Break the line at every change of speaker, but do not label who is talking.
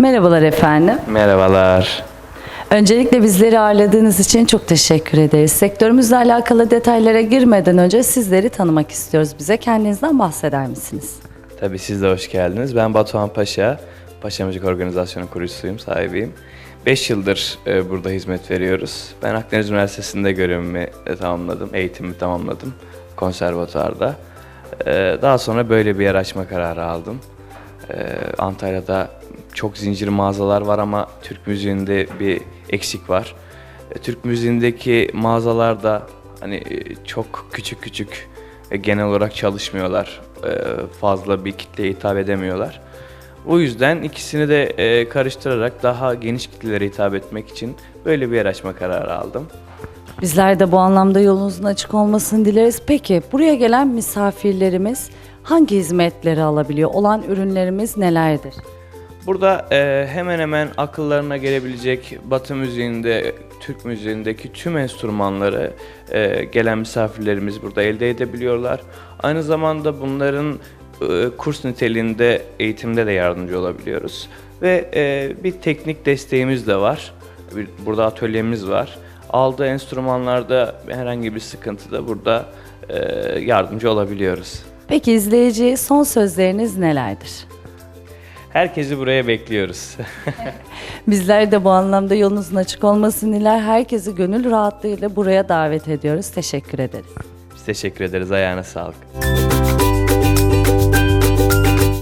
Merhabalar efendim.
Merhabalar.
Öncelikle bizleri ağırladığınız için çok teşekkür ederiz. Sektörümüzle alakalı detaylara girmeden önce sizleri tanımak istiyoruz. Bize kendinizden bahseder misiniz?
Tabii siz de hoş geldiniz. Ben Batuhan Paşa. Paşa Müzik Organizasyonu kurucusuyum, sahibiyim. 5 yıldır e, burada hizmet veriyoruz. Ben Akdeniz Üniversitesi'nde görevimi e, tamamladım, eğitimimi tamamladım konservatuarda. E, daha sonra böyle bir yer açma kararı aldım. E, Antalya'da çok zincir mağazalar var ama Türk müziğinde bir eksik var. E, Türk müziğindeki mağazalarda hani e, çok küçük küçük e, genel olarak çalışmıyorlar. Fazla bir kitleye hitap edemiyorlar. O yüzden ikisini de karıştırarak daha geniş kitlelere hitap etmek için böyle bir yer açma kararı aldım.
Bizler de bu anlamda yolunuzun açık olmasını dileriz. Peki buraya gelen misafirlerimiz hangi hizmetleri alabiliyor? Olan ürünlerimiz nelerdir?
Burada e, hemen hemen akıllarına gelebilecek Batı müziğinde, Türk müziğindeki tüm enstrümanları e, gelen misafirlerimiz burada elde edebiliyorlar. Aynı zamanda bunların e, kurs niteliğinde eğitimde de yardımcı olabiliyoruz. Ve e, bir teknik desteğimiz de var. Burada atölyemiz var. Aldığı enstrümanlarda herhangi bir sıkıntıda burada e, yardımcı olabiliyoruz.
Peki izleyiciye son sözleriniz nelerdir?
Herkesi buraya bekliyoruz.
Bizler de bu anlamda yolunuzun açık olmasını diler. Herkesi gönül rahatlığıyla buraya davet ediyoruz. Teşekkür ederiz.
Biz teşekkür ederiz. Ayağına sağlık.